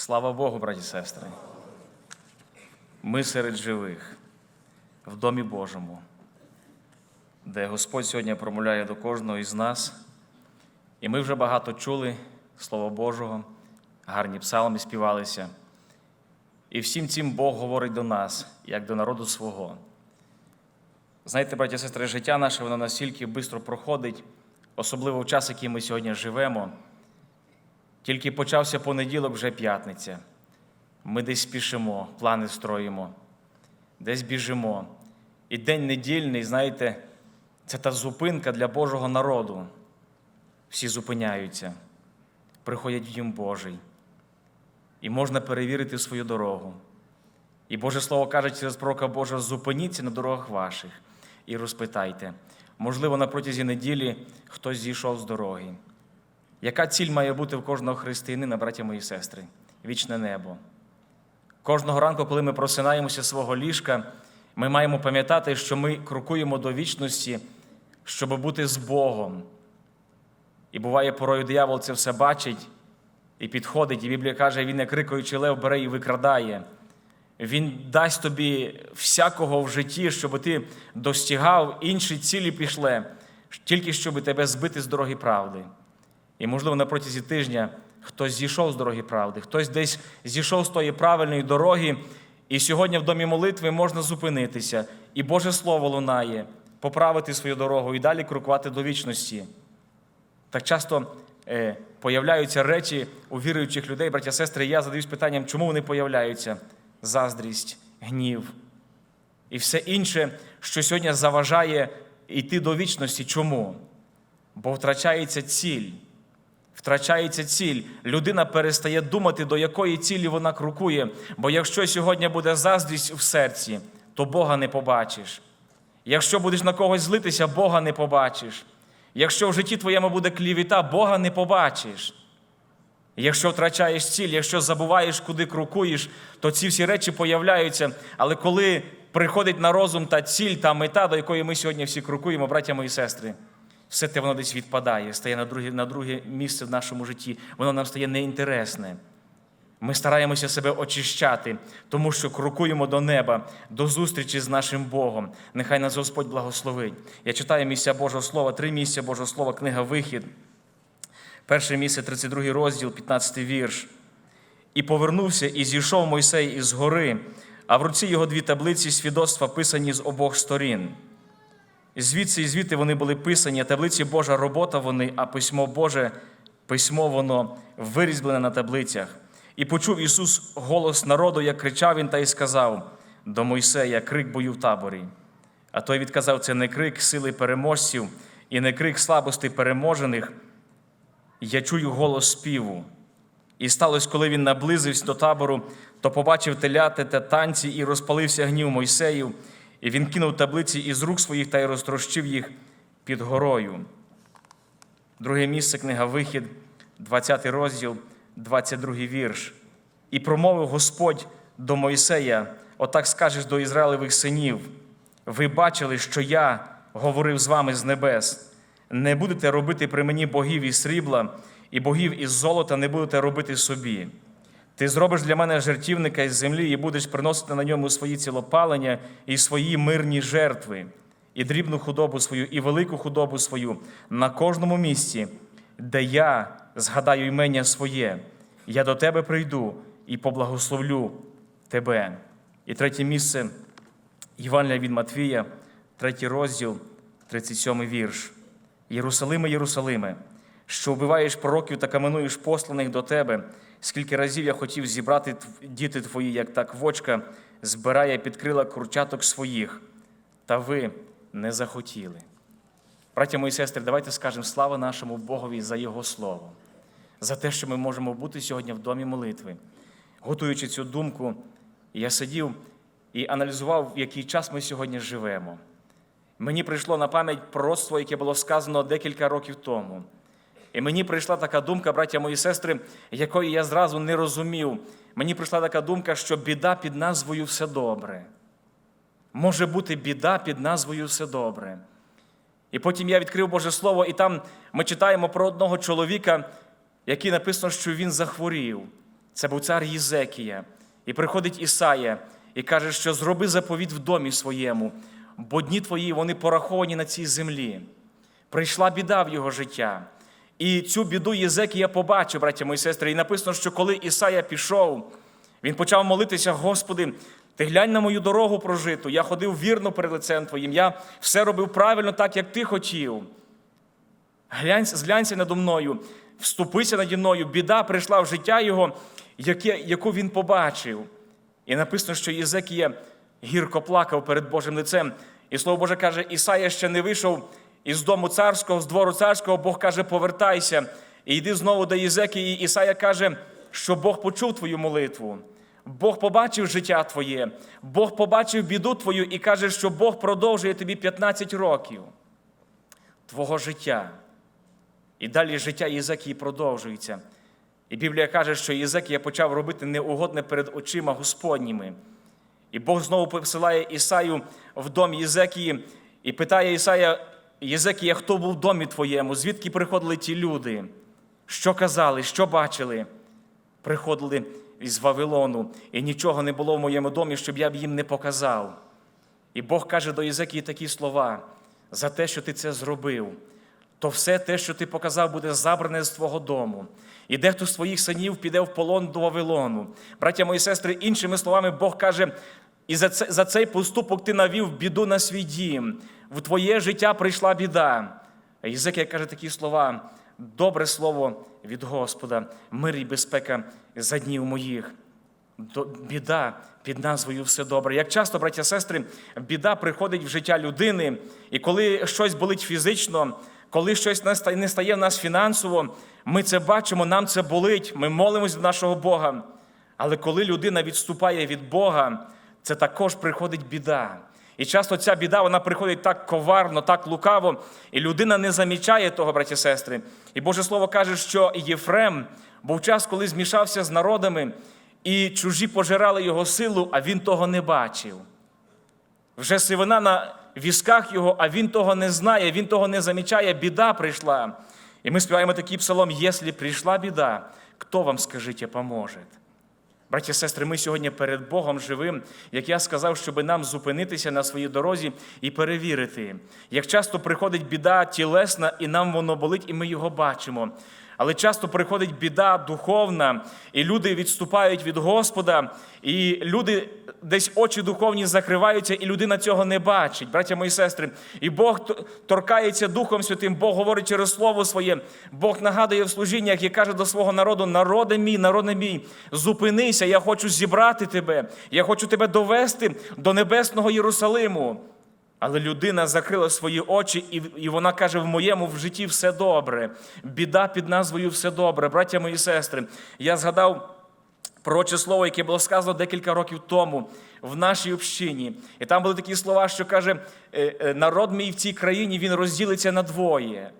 Слава Богу, браті і сестри. Ми серед живих, в Домі Божому, де Господь сьогодні промовляє до кожного із нас. І ми вже багато чули Слова Божого, гарні псалми співалися. І всім цим Бог говорить до нас, як до народу свого. Знаєте, браті і сестри, життя наше воно настільки швидко проходить, особливо в час, який ми сьогодні живемо. Тільки почався понеділок, вже п'ятниця. Ми десь спішимо, плани строїмо, десь біжимо. І день недільний, знаєте, це та зупинка для Божого народу. Всі зупиняються, приходять в Дім Божий. І можна перевірити свою дорогу. І Боже Слово каже через пророка Божого, зупиніться на дорогах ваших і розпитайте. Можливо, на протязі неділі хтось зійшов з дороги. Яка ціль має бути в кожного християнина, браття мої сестри? Вічне небо. Кожного ранку, коли ми просинаємося свого ліжка, ми маємо пам'ятати, що ми крокуємо до вічності, щоб бути з Богом. І буває, порою диявол це все бачить і підходить, і Біблія каже, він, як рикаючий лев, бере і викрадає. Він дасть тобі всякого в житті, щоб ти достигав інші цілі пішле, тільки щоб тебе збити з дороги правди. І, можливо, на протязі тижня хтось зійшов з дороги правди, хтось десь зійшов з тої правильної дороги, і сьогодні в домі молитви можна зупинитися, і Боже Слово лунає, поправити свою дорогу і далі крокувати до вічності. Так часто е, появляються речі у віруючих людей, браття, сестри, я задаюсь питанням, чому вони появляються? Заздрість, гнів і все інше, що сьогодні заважає йти до вічності. Чому? Бо втрачається ціль. Втрачається ціль. Людина перестає думати, до якої цілі вона крокує. Бо якщо сьогодні буде заздрість в серці, то Бога не побачиш. Якщо будеш на когось злитися, Бога не побачиш. Якщо в житті твоєму буде клівіта, Бога не побачиш. Якщо втрачаєш ціль, якщо забуваєш, куди крокуєш, то ці всі речі появляються. Але коли приходить на розум та ціль, та мета, до якої ми сьогодні всі крокуємо, браття мої сестри, все те воно десь відпадає, стає на друге, на друге місце в нашому житті. Воно нам стає неінтересне. Ми стараємося себе очищати, тому що крокуємо до неба, до зустрічі з нашим Богом. Нехай нас Господь благословить. Я читаю місця Божого Слова, три місця Божого Слова, книга Вихід. Перше місце, 32 розділ, 15 вірш. І повернувся, і зійшов Мойсей із гори, а в руці його дві таблиці свідоцтва писані з обох сторін. Звідси і звідти вони були писані, а таблиці Божа робота вони, а письмо Боже, письмо воно вирізблене на таблицях. І почув Ісус голос народу, як кричав він, та й сказав до Мойсея крик бою в таборі. А той відказав: це не крик сили переможців і не крик слабости переможених. Я чую голос співу. І сталося, коли він наблизився до табору, то побачив теляти та танці і розпалився гнів Мойсеїв, і він кинув таблиці із рук своїх та й розтрощив їх під горою. Друге місце книга Вихід, 20 розділ, 22 вірш. І промовив Господь до Мойсея: отак скажеш до Ізраїлевих синів: ви бачили, що я говорив з вами з небес. Не будете робити при мені богів із срібла, і богів із золота не будете робити собі. Ти зробиш для мене жертівника із землі і будеш приносити на ньому свої цілопалення і свої мирні жертви, і дрібну худобу свою, і велику худобу свою на кожному місці, де я згадаю імення своє, я до тебе прийду і поблагословлю тебе. І третє місце Євангелія від Матвія, третій розділ, 37 вірш. Єрусалиме, Єрусалиме, що вбиваєш пророків та каменуєш посланих до тебе, скільки разів я хотів зібрати діти твої, як та квочка, збирає під крила курчаток своїх, та ви не захотіли. Браття мої сестри, давайте скажемо слава нашому Богові за Його Слово, за те, що ми можемо бути сьогодні в домі молитви. Готуючи цю думку, я сидів і аналізував, в який час ми сьогодні живемо. Мені прийшло на пам'ять пророцтво, яке було сказано декілька років тому. І мені прийшла така думка, браття мої сестри, якої я зразу не розумів. Мені прийшла така думка, що біда під назвою все добре. Може бути біда під назвою все добре. І потім я відкрив Боже Слово, і там ми читаємо про одного чоловіка, який написано, що він захворів. Це був цар Єзекія. І приходить Ісая і каже, що зроби заповіт в домі своєму, бо дні твої вони пораховані на цій землі. Прийшла біда в його життя. І цю біду Єзекія побачив, браття мої сестри. І написано, що коли Ісая пішов, він почав молитися, Господи, ти глянь на мою дорогу прожиту. Я ходив вірно перед лицем Твоїм. Я все робив правильно, так, як ти хотів. Глянь, зглянься надо мною, вступися наді мною. Біда прийшла в життя його, яке, яку він побачив. І написано, що Єзекія гірко плакав перед Божим лицем. І слово Боже каже, Ісая ще не вийшов із дому царського, з двору царського, Бог каже, повертайся і йди знову до Єзекії. І Ісая каже, що Бог почув твою молитву. Бог побачив життя твоє, Бог побачив біду твою і каже, що Бог продовжує тобі 15 років твого життя. І далі життя Єзекії продовжується. І Біблія каже, що Єзекія почав робити неугодне перед очима Господніми. І Бог знову посилає Ісаю в дом Єзекії і питає Ісая, Єзекія, хто був в домі твоєму, звідки приходили ті люди? Що казали, що бачили? Приходили із Вавилону, і нічого не було в моєму домі, щоб я б їм не показав. І Бог каже до Єзекії такі слова: за те, що ти це зробив, то все те, що ти показав, буде забране з твого дому. І дехто з твоїх синів піде в полон до Вавилону. Браття мої сестри, іншими словами, Бог каже, і за, це, за цей поступок ти навів біду на свій дім. В твоє життя прийшла біда. Єзекія каже такі слова: добре слово від Господа, мир і безпека за днів моїх. Біда під назвою все добре. Як часто, браття сестри, біда приходить в життя людини, і коли щось болить фізично, коли щось не стає в нас фінансово, ми це бачимо, нам це болить, ми молимось до нашого Бога. Але коли людина відступає від Бога, це також приходить біда. І часто ця біда вона приходить так коварно, так лукаво, і людина не замічає того, браті і сестри. І Боже Слово каже, що Єфрем був час, коли змішався з народами, і чужі пожирали його силу, а він того не бачив. Вже сивина на візках його, а він того не знає, він того не замічає, біда прийшла. І ми співаємо такий псалом: «Якщо прийшла біда, хто вам, скажіть, поможе? Браті сестри, ми сьогодні перед Богом живим, як я сказав, щоб нам зупинитися на своїй дорозі і перевірити, як часто приходить біда тілесна, і нам воно болить, і ми його бачимо. Але часто приходить біда духовна, і люди відступають від Господа, і люди десь очі духовні закриваються, і людина цього не бачить, браття мої сестри. І Бог торкається Духом Святим, Бог говорить через Слово своє, Бог нагадує в служіннях і каже до свого народу: народе мій, народе мій, зупинися, я хочу зібрати тебе, я хочу тебе довести до небесного Єрусалиму. Але людина закрила свої очі, і, і вона каже: в моєму в житті все добре. Біда під назвою все добре. Браття мої сестри, я згадав пророче слово, яке було сказано декілька років тому в нашій общині. І там були такі слова, що каже: е, е, народ мій в цій країні він розділиться на двоє.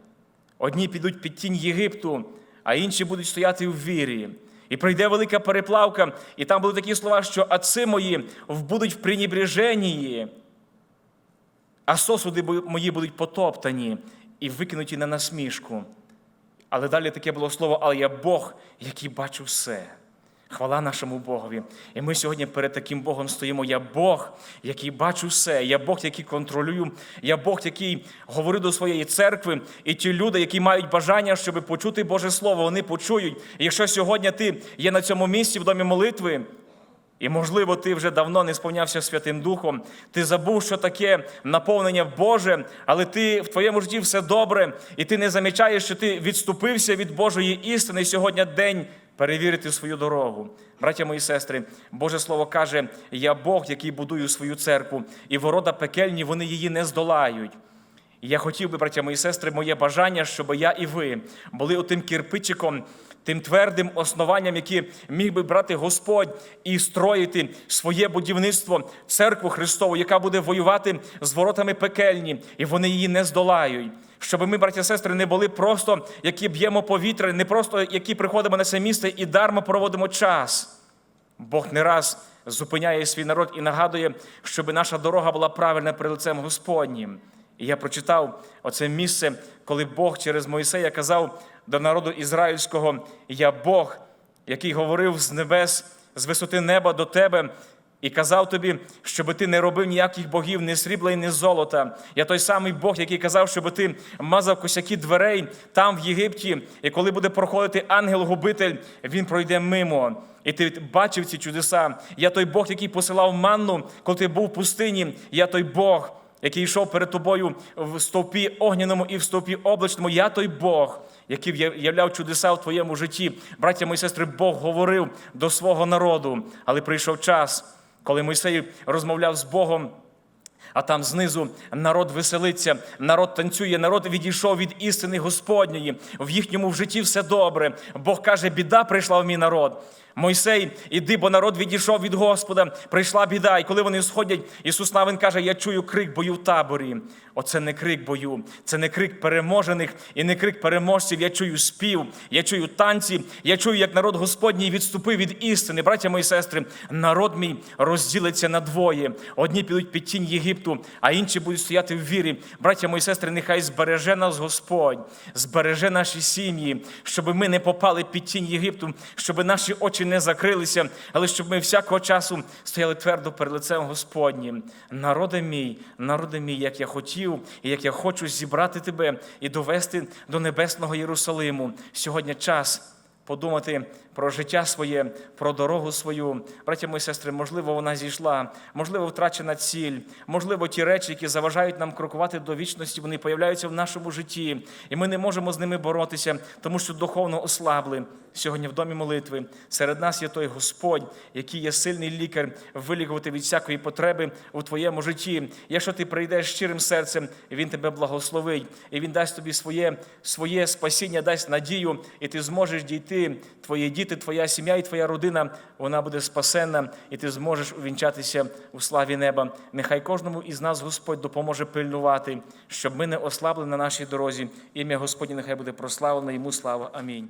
Одні підуть під тінь Єгипту, а інші будуть стояти в вірі. І прийде велика переплавка, і там були такі слова, що отці мої будуть в пренебреженні, а сосуди мої будуть потоптані і викинуті на насмішку. Але далі таке було слово, але я Бог, який бачу все. Хвала нашому Богові. І ми сьогодні перед таким Богом стоїмо. Я Бог, який бачу все. Я Бог, який контролюю. Я Бог, який говорить до своєї церкви. І ті люди, які мають бажання, щоб почути Боже Слово, вони почують. І якщо сьогодні ти є на цьому місці в домі молитви, і, можливо, ти вже давно не сповнявся Святим Духом, ти забув, що таке наповнення Боже, але ти в твоєму житті все добре, і ти не замічаєш, що ти відступився від Божої істини. Сьогодні день перевірити свою дорогу. Браття мої сестри, Боже Слово каже: Я Бог, який будую свою церкву, і ворота пекельні, вони її не здолають. І я хотів би, браття мої сестри, моє бажання, щоб я і ви були отим кирпичиком, тим твердим основанням, яке міг би брати Господь і строїти своє будівництво, церкву Христову, яка буде воювати з воротами пекельні, і вони її не здолають. Щоб ми, браття сестри, не були просто, які б'ємо повітря, не просто які приходимо на це місце і дармо проводимо час. Бог не раз зупиняє свій народ і нагадує, щоб наша дорога була правильна перед лицем Господнім. І я прочитав оце місце, коли Бог через Моїсея казав до народу ізраїльського: Я Бог, який говорив з небес, з висоти неба до тебе. І казав тобі, щоб ти не робив ніяких богів, ні срібла і ні золота. Я той самий Бог, який казав, щоб ти мазав косяки дверей там, в Єгипті, і коли буде проходити ангел-губитель, він пройде мимо. І ти бачив ці чудеса. Я той Бог, який посилав манну, коли ти був в пустині. Я той Бог, який йшов перед тобою в стовпі огняному і в стовпі облачному. Я той Бог, який являв чудеса в твоєму житті. Браття мої сестри, Бог говорив до свого народу, але прийшов час, коли Мойсей розмовляв з Богом. А там знизу народ веселиться, народ танцює, народ відійшов від істини Господньої. В їхньому в житті все добре. Бог каже, біда прийшла в мій народ. Мойсей, іди, бо народ відійшов від Господа. Прийшла біда. І коли вони сходять, Ісус Навин каже: Я чую крик бою в таборі. Оце не крик бою, це не крик переможених і не крик переможців. Я чую спів, я чую танці, я чую, як народ Господній відступив від істини. Браття мої сестри, народ мій розділиться на двоє. Одні підуть під тінь Єгипту, а інші будуть стояти в вірі. Браття мої сестри, нехай збереже нас Господь, збереже наші сім'ї, щоб ми не попали під тінь Єгипту, щоб наші очі не закрилися, але щоб ми всякого часу стояли твердо перед лицем Господнім. Народе мій, народе мій, як я хотів і як я хочу зібрати тебе і довести до небесного Єрусалиму. Сьогодні час подумати про життя своє, про дорогу свою. Браття мої сестри, можливо, вона зійшла, можливо, втрачена ціль, можливо, ті речі, які заважають нам крокувати до вічності, вони появляються в нашому житті, і ми не можемо з ними боротися, тому що духовно ослабли. Сьогодні в домі молитви серед нас є той Господь, який є сильний лікар, вилікувати від всякої потреби у твоєму житті. Якщо ти прийдеш щирим серцем, Він тебе благословить, і Він дасть тобі своє, своє спасіння, дасть надію, і ти зможеш дійти. Твої діти, твоя сім'я і твоя родина, вона буде спасенна, і ти зможеш увінчатися у славі неба. Нехай кожному із нас Господь допоможе пильнувати, щоб ми не ослабли на нашій дорозі. Ім'я Господнє нехай буде прославлене, йому слава. Амінь.